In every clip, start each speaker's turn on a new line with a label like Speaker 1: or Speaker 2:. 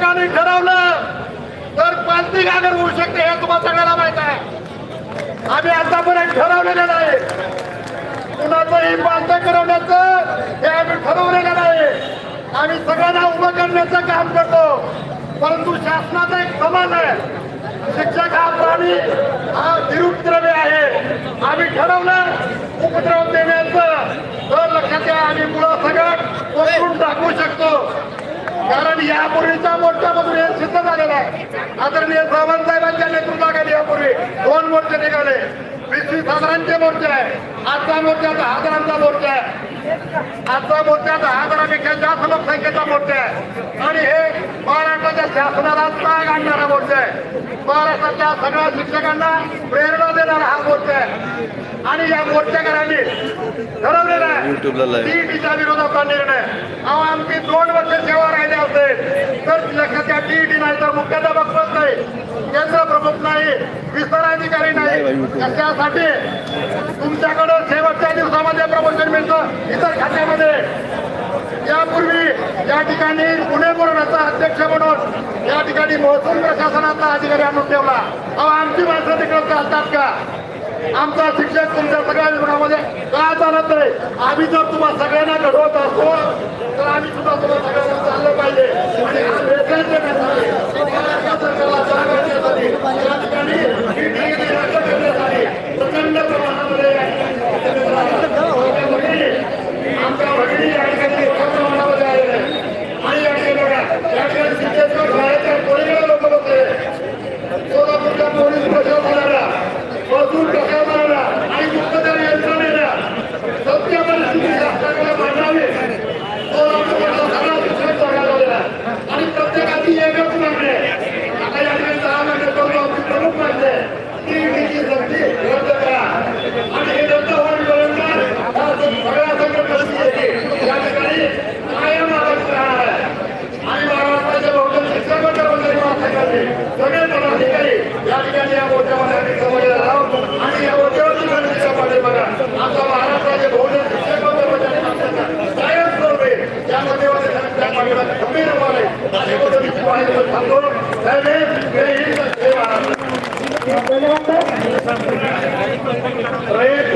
Speaker 1: शिक्षकांनी ठरवलं तर पालती गागर होऊ शकते हे तुम्हाला सगळ्याला माहीत आहे. आम्ही आतापर्यंत ठरवलेलं नाही. कुणाचंही पालतं करवण्याचं हे आम्ही ठरवलेलं नाही. आम्ही सगळ्यांना उभं करण्याचं काम करतो. परंतु शासनाचा एक समाज आहे. शिक्षक हा प्राणी हा निरुपद्रवी आहे. आम्ही ठरवलं उपद्रव देण्याचं. तर लक्षात घ्या आम्ही मुलं सगळं पकडून टाकू शकतो. कारण यापूर्वीच्या मोर्चामधून हे सिद्ध झालेलं आहे. आदरणीय सावंत साहेबांच्या नेतृत्वाखाली यापूर्वी दोन मोर्चे निघाले. वीस वीस हजारांचे मोर्चे आहे. आजचा मोर्चा दहा हजारांचा मोर्चा आहे. आजचा मोर्चा दहा हजारापेक्षा जास्त लोकसंख्येचा मोर्चा आहे. आणि हे महाराष्ट्राच्या शासनाला ताग आणणारा मोर्चा आहे. महाराष्ट्राच्या सगळ्या शिक्षकांना प्रेरणा देणारा हा आहे. आणि या मोर्चेकरांनी ठरवलेला आहे.
Speaker 2: Live.
Speaker 1: टीईटीच्या विरोधाचा निर्णय. अहो आमची दोन वर्ष सेवा राहिली असेल तर लक्षात टीईटी नाही तर मुख्याध्यापक नाही. केंद्र प्रमुख नाही विस्तार अधिकारी नाही कशासाठी तुमच्याकडं शेवटच्या दिवसामध्ये प्रमोशन मिळतं इतर खात्यामध्ये. यापूर्वी या ठिकाणी पुणे बोर्डाचा अध्यक्ष म्हणून या ठिकाणी महसूल प्रशासनाचा अधिकारी आणून ठेवला. अहो आमची माणसं तिकडे चालतात का? आमचा शिक्षक तुमच्या सगळ्या जीवनामध्ये काय चालत नाही आम्ही जर तुम्हाला सगळ्यांना घडवत असतो तर आम्ही सुद्धा तुम्हाला सगळ्यांना चाललं पाहिजे. आणि हा आमच्या देण्यासाठी, महाराष्ट्र सरकारला जाग करण्यासाठी, या ठिकाणी ही ढीग नष्ट करण्यासाठी प्रचंड प्रमाणामध्ये या ठिकाणी आमच्या भगिनी या ठिकाणी मोठ्या प्रमाणामध्ये आलेल्या आहेत. आणि या ठिकाणी बघा, या ठिकाणी सिद्धेश्वर शाळेच्या कोळीकडे लोक होते सोलापूरच्या पोलीस प्रशासनाला मजूर प्रशासनाला आणि गुप्तचर यंत्रणेला सत्य परिस्थिती शासनाकडे मांडावी सोलापूरमधला सगळा शिक्षक बघायला आलेला आहे. आणि प्रत्येकाची एकच मागणी आहे आता या ठिकाणी दहा मागण्या करून आमची प्रमुख मागणी आहे ती नीती सक्ती रद्द करा आणि हे रद्द होईपर्यंत हा जो सगळ्या संकट परिस्थिती येते या ठिकाणी कायम आरक्षण राहणार आहे आणि महाराष्ट्राचे बहुजन शिक्षक व कर्मचारी महासंघाचे सगळे पदाधिकारी या ठिकाणी या मोर्चामध्ये आम्ही समजलेला आहोत आणि या मोर्चावरची गणतीच्या पाठीमागा आता महाराष्ट्राचे बहुजन शिक्षक व कर्मचारी महासंघ कायम स्वरूपे या माध्यमाने त्या पाठीमागे गंभीर उभारले अशी पद्धतीची माहिती मी सांगतो जय भीम जय हिंद जय महाराष्ट्र
Speaker 3: रयत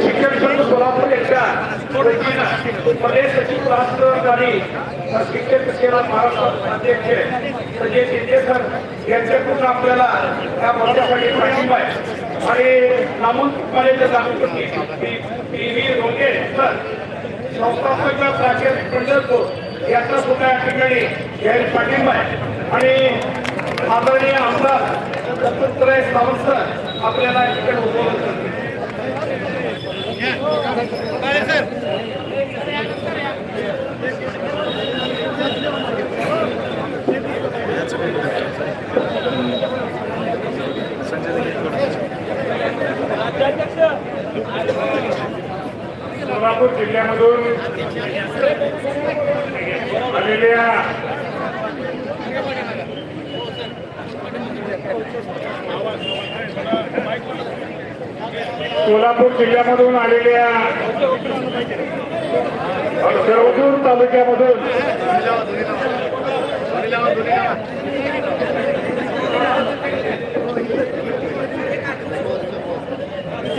Speaker 3: शिक्षण संघ सोलापूर यांच्या प्रदेश सचिव राष्ट्रवादी शिक्षक सेवा महाराष्ट्र अध्यक्ष संजय शिंदे सर यांच्याकडून आपल्याला या मोर्चासाठी पाठिंबा आहे आणि नामून कॉलेजला पी व्ही रोगे सर संस्थापक प्राचार्य पंढरपूर यांचा सुद्धा या ठिकाणी जाहीर पाठिंबा आहे आणि आदरणीय आमदार दत्तात्रय सावंत सर आपल्याला तिकडे ठिकाणी
Speaker 4: सोलापूर जिल्ह्यामधून आलेल्या सोलापूर जिल्ह्यामधून आलेल्या सर्वदूर तालुक्यामधून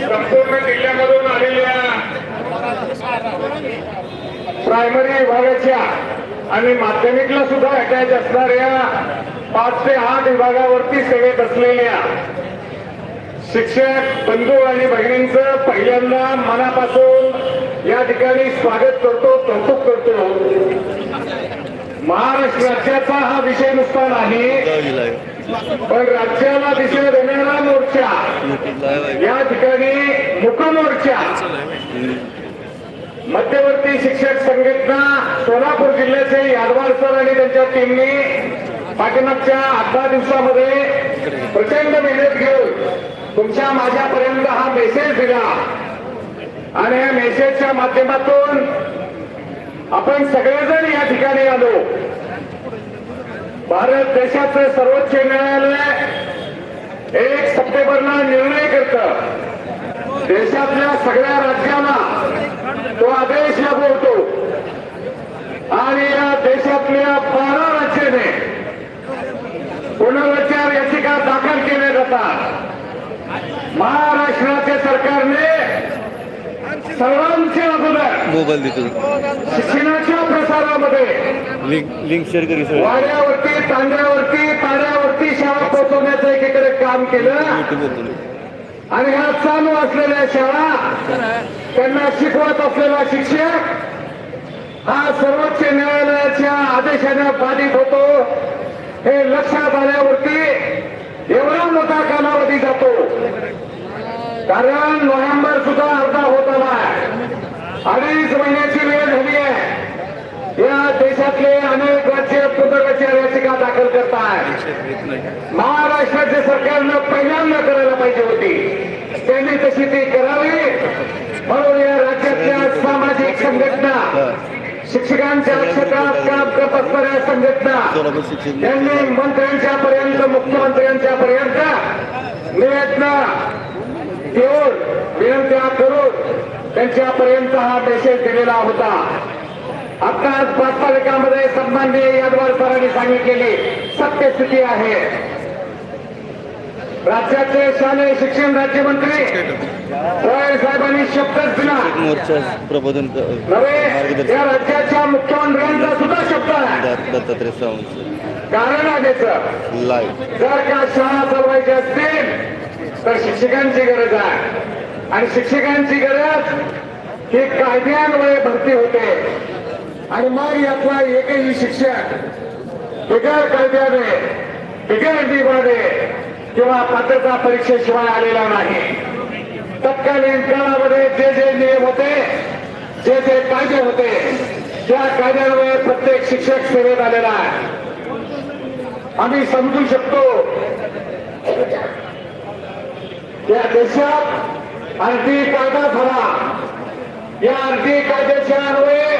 Speaker 4: संपूर्ण जिल्ह्यामधून आलेल्या प्रायमरी विभागाच्या आणि माध्यमिकला सुद्धा अटॅच असणाऱ्या पाच ते आठ विभागावरती सेवेत असलेल्या शिक्षक बंधू आणि भगिनींचं पहिल्यांदा मनापासून या ठिकाणी स्वागत करतो कौतुक करतो. महाराष्ट्र राज्याचा हा विषय नुसता नाही पण राज्याला दिशा देणारा मोर्चा. या ठिकाणी मुकमोर्चा मध्यवर्ती शिक्षक संघटना सोलापूर जिल्ह्याचे यादवार सर आणि त्यांच्या टीमने पाठीमागच्या आठ दहा दिवसामध्ये प्रचंड मेहनत घेऊन तुमच्या माझ्यापर्यंत हा मेसेज दिला. आणि या मेसेजच्या माध्यमातून आपण सगळेजण या ठिकाणी आलो. भारत देशाचे सर्वोच्च न्यायालय एक सप्टेंबरला निर्णय करत. देशातल्या सगळ्या राज्याला तो आदेश लागू होतो. आणि या देशातल्या बारा राज्याने पुनर्वचार याचिका दाखल केल्या जातात. महाराष्ट्राच्या सरकारने सर्वांचे अगोदर
Speaker 2: मोबाईल देतो.
Speaker 4: शिक्षणाच्या प्रसारामध्ये
Speaker 2: लिंक शेअर करी सर
Speaker 4: वाड्यावरती तांड्यावरती ताड्यावरती शाळा पोहोचवण्याचं एकीकडे काम केलं. आणि ह्या चालू असलेल्या शाळा त्यांना शिकवत असलेला शिक्षक हा सर्वोच्च न्यायालयाच्या आदेशाने बाधित होतो. हे लक्षात आल्यावरती एवढा मोठा कालावधी जातो. कारण नोव्हेंबर सुद्धा अर्धा होत आला. अडीच महिन्याची वेळ झाली आहे. या देशातले अनेक राज्य पुनर्रचना याचिका दाखल करत आहेत महाराष्ट्राच्या सरकारनं पहिल्यांदा करायला पाहिजे होती. त्यांनी तशी ती करावी. म्हणून या राज्यातल्या सामाजिक संघटना शिक्षकांच्या क्षेत्रात काम करत संघटना
Speaker 2: सोलापूर
Speaker 4: यांनी मंत्र्यांच्या पर्यंत मुख्यमंत्र्यांच्या पर्यंत निवेदन देऊन विनंत्या करून त्यांच्यापर्यंत हा मेसेज दिलेला होता. आताच प्रास्ताविकामध्ये सन्माननीय यादवार सरांनी सांगितलेली सत्यस्थिती आहे. राज्याचे शालेय शिक्षण राज्यमंत्री पवार साहेबांनी शब्दच दिला.
Speaker 2: मोर्चा प्रबोधन
Speaker 4: या राज्याच्या मुख्यमंत्र्यांचा सुद्धा शब्द आहे.
Speaker 2: दत्त- दत्तात्रय सावंत
Speaker 4: कारण आहे
Speaker 2: लाईव्ह
Speaker 4: जर का शाळा चालवायच्या असतील तर शिक्षकांची गरज आहे. आणि शिक्षकांची गरज ही कायद्यान्वये भरती होते. आणि मग यातला एकही शिक्षक बिगर कायद्याने बिगर नियमाने किंवा पात्रता परीक्षेशिवाय आलेला नाही. तत्कालीन काळामध्ये जे जे नियम होते जे जे कायदे होते त्या कायद्यामुळे प्रत्येक शिक्षक सेवेत आलेला आहे. आम्ही समजू शकतो या देशात आणखी कायदा झाला. या आणखी कायद्याच्या अन्वये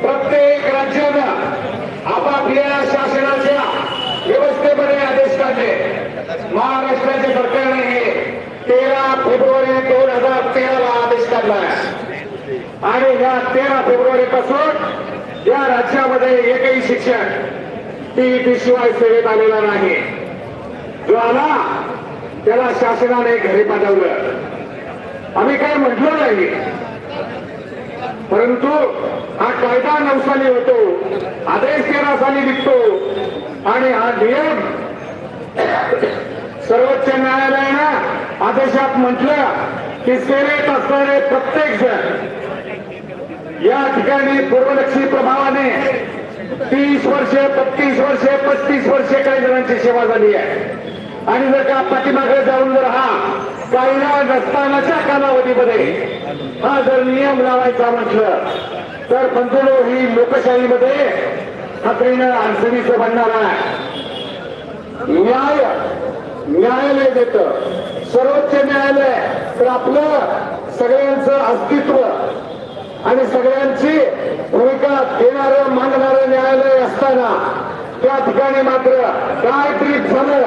Speaker 4: प्रत्येक राज्यानं आपापल्या शासनाच्या व्यवस्थेमध्ये आदेश काढले महाराष्ट्राच्या सरकारने तेरा फेब्रुवारी दोन हजार तेराला आदेश काढलाय आणि या तेरा फेब्रुवारी पासून या राज्यामध्ये एकही शिक्षक टीईटी शिवाय सेवेत आलेला नाही. जो आला त्याला शासनाने घरी पाठवलं. आम्ही काय म्हटलो नाही. परंतु हा कायदा नऊ साली होतो आदेश तेरा साली निघतो आणि हा नियम सर्वोच्च न्यायालयानं आदेशात म्हटलं की सेवेत असणारे प्रत्येक जण या ठिकाणी पूर्वलक्षी प्रभावाने तीस वर्षे बत्तीस वर्षे पस्तीस वर्षे काही जणांची सेवा झाली आहे. आणि जर का पाठीमागे जाऊन जर हा कायदा नसतानाच्या कालावधीमध्ये हा जर नियम लावायचा म्हटलं तर बंधुलो ही लोकशाहीमध्ये खात्रीनं अडचणीचं बनणार आहे. न्याय न्यायालय देत. सर्वोच्च न्यायालय तर आपलं सगळ्यांचं अस्तित्व आणि सगळ्यांची भूमिका देणार मांडणारं न्यायालय असताना त्या ठिकाणी मात्र काय ट्रीट झालं.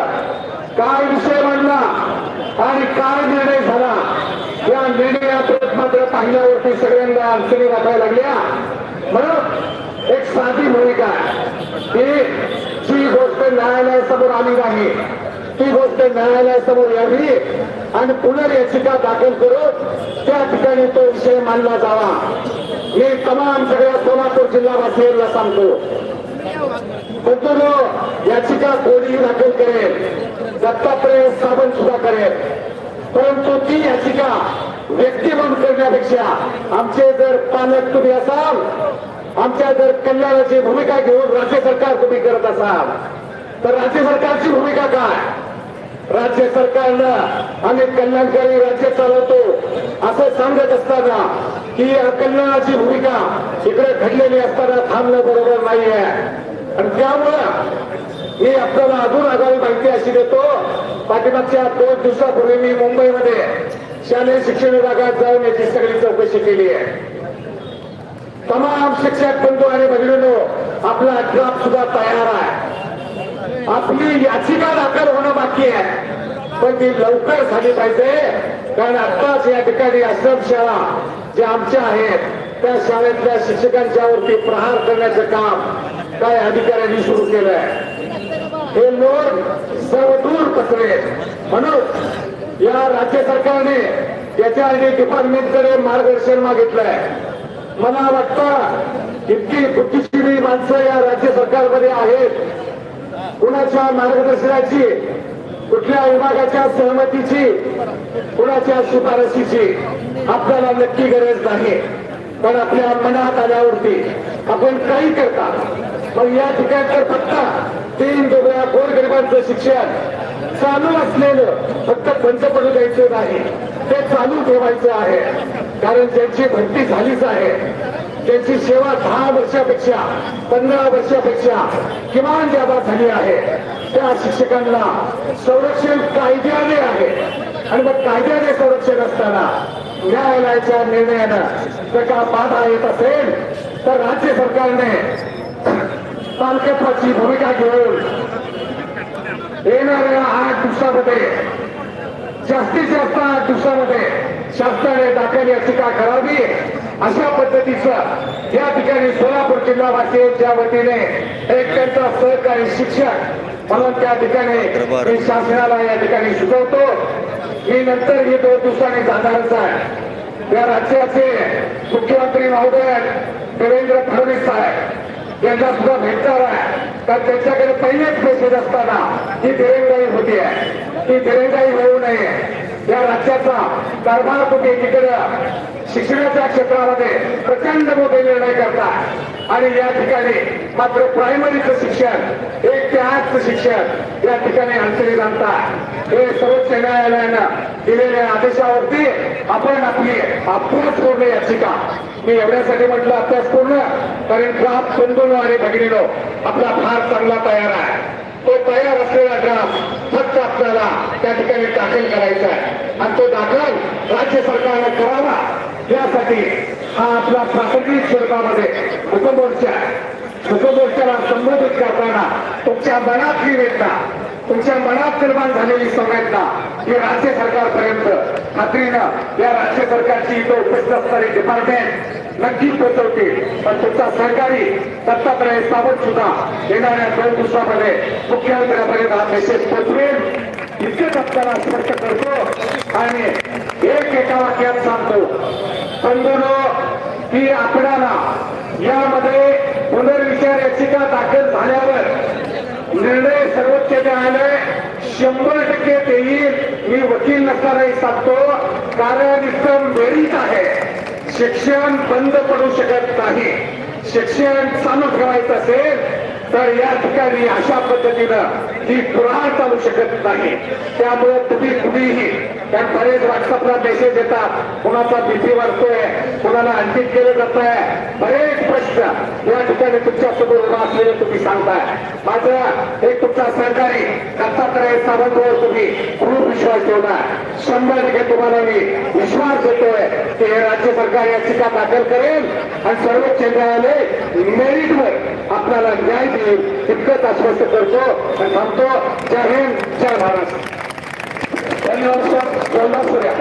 Speaker 4: काय विषय मांडला आणि काय निर्णय झाला? या निर्णयात मात्र पाहिल्यावरती सगळ्यांना अडचणी वाटायला लागल्या. म्हणून एक साधी भूमिका की जी गोष्ट न्यायालयासमोर आली नाही ती गोष्ट न्यायालयासमोर यावी. आणि पुनर्याचिका दाखल करून त्या ठिकाणी तो विषय मानला जावा. मी तमाम सगळ्या सोलापूर जिल्हावासियांना सांगतो याचिका कोणीही दाखल करेल दत्तात्रय सावंत सुद्धा करेल. परंतु ती याचिका व्यक्ती म्हणून करण्यापेक्षा आमचे जर पालक तुम्ही असाल आमच्या जर कल्याणाची भूमिका घेऊन राज्य सरकार तुम्ही करत असाल तर राज्य सरकारची भूमिका काय? राज्य सरकारनं आम्ही कल्याणकारी राज्य चालवतो. असं सांगत असताना की या कल्याणाची भूमिका इकडे घडलेली असताना थांबणं बरोबर नाही आहे आणि त्यामुळं मी आपल्याला अजून आगामी माहिती अशी देतो पाठीमागच्या दोन दिवसापूर्वी मी मुंबईमध्ये शालेय शिक्षण विभागात जाऊन याची सगळी चौकशी केली आहे. तमाम शिक्षक बंधू आणि बहिणींनो आपला ड्राफ्ट सुद्धा तयार आहे. आपली याचिका दाखल होणं बाकी आहे. पण ती लवकर झाली पाहिजे. कारण आत्ताच या ठिकाणी आश्रम शाळा ज्या आमच्या आहेत त्या शाळेतल्या शिक्षकांच्या वरती प्रहार करण्याचं काम काय अधिकाऱ्यांनी सुरू केलंय. हे लोक सर्वदूर पसरे म्हणून या राज्य सरकारने याच्यासाठी डिपार्टमेंटकडे मार्गदर्शन मागितलंय. मला वाटतं इतकी बुद्धिजीवी माणसं या राज्य सरकारमध्ये आहेत. कुणाच्या मार्गदर्शनाची कुठल्या विभागाच्या सहमतीची कुणाच्या शिफारशीची आपल्याला नक्की गरज नाही. पण आपल्या मनात आल्यावरती आपण काही करता. मग या ठिकाणी तर तीन दुबळ्या गोरगरिबांचं शिक्षण चालू असलेलं फक्त बंद पडू द्यायचं नाही ते चालू ठेवायचं आहे. कारण ज्यांची भरती झालीच आहे त्यांची सेवा दहा वर्षापेक्षा पंधरा वर्षापेक्षा किमान जादा झाली आहे. त्या शिक्षकांना संरक्षण कायद्याने आहे. आणि मग कायद्याने संरक्षण असताना न्यायालयाच्या निर्णयानं जर का बाधा येत असेल तर राज्य सरकारने पालकत्वाची भूमिका घेऊन येणाऱ्या आठ दिवसामध्ये जास्तीत जास्त आठ दिवसामध्ये शासनाने दाखल याचिका करावी. अशा पद्धतीचं या ठिकाणी सोलापूर जिल्हावासीयांच्या वतीने एक त्यांचा सहकारी शिक्षक म्हणून त्या ठिकाणी मी शासनाला या ठिकाणी सुचवतो मी नंतर ही दोन दिवसांनी जाणारच आहे. या राज्याचे मुख्यमंत्री महोदय देवेंद्र फडणवीस साहेब यांना सुद्धा भेटणार आहे. कारण त्यांच्याकडे पहिलेच पैसे असताना ही दिरंगाई होती आहे. ती दिरंगाई होऊ नये. या राज्याचा कारभार तुम्ही एकीकडे शिक्षणाच्या क्षेत्रामध्ये प्रचंड मोठे निर्णय करतात. आणि या ठिकाणी मात्र प्रायमरीचं शिक्षण एक ते आजचं शिक्षण या ठिकाणी अडचणीत आणताय हे सर्वोच्च न्यायालयानं दिलेल्या आदेशावरती आपण आपली अभ्यास पूर्ण याचिका. मी एवढ्यासाठी म्हटलं अभ्यास पूर्ण कारण ड्राफ्ट बंधून आणि भगिनीनो आपला फार चांगला तयार आहे. तो तयार असलेला ड्राफ्ट फक्त आपल्याला त्या ठिकाणी दाखल करायचा आहे. आणि तो दाखल राज्य सरकारनं करावा. यासाठी हा आपला प्राथमिक स्वरूपामध्ये उपमोर्चा उपमोर्चाला संबोधित करताना तुमच्या मनातली वेदना तुमच्या मनात निर्माण झालेली संवेदना ही राज्य सरकारपर्यंत खात्रीनं या राज्य सरकारची इथं उपस्थित असणारी डिपार्टमेंट नक्की पोहोचवतील. पण तुमचा सहकारी दत्तात्रय सावंत सुद्धा येणाऱ्या दोन दिवसामध्ये मुख्यमंत्र्यापर्यंत हा मेसेज पोहोचवेल. इतकंच आपल्याला स्पष्ट करतो. आणि एक एका वाक्यात सांगतो. बंधुनो की आपणाला यामध्ये पुनर्विचार याचिका दाखल झाल्यावर निर्णय सर्वोच्च न्यायालय शंभर टक्के देईल. मी वकील नसतानाही सांगतो कारण इतकं मेरिट आहे. शिक्षण बंद पडू शकत नाही. शिक्षण चालू ठेवायचं असेल तर या ठिकाणी अशा पद्धतीनं ही पुराण चालू शकत नाही. त्यामुळे तुम्ही कुणीही त्या बरेच व्हॉट्सअपला मेसेज येतात. कुणाचा भीती वाढतोय कुणाला अंकित केलं जात आहे बरेच प्रश्न या ठिकाणी तुमच्यासमोर उभा असलेले तुम्ही सांगताय. माझं एक तुमचा सहकारी दत्तात्रय सावंतवर तुम्ही खूप विश्वास ठेवला शंभर टक्के तुम्हाला मी विश्वास देतोय की हे राज्य सरकार याचिका दाखल करेल आणि सर्वोच्च न्यायालय मेरिटवर आपल्याला न्याय देईल इतकंच आश्वस्त करतो आणि थांबतो. जय हिंद जय महाराष्ट्र धन्यवाद सर. बोलला सूर्या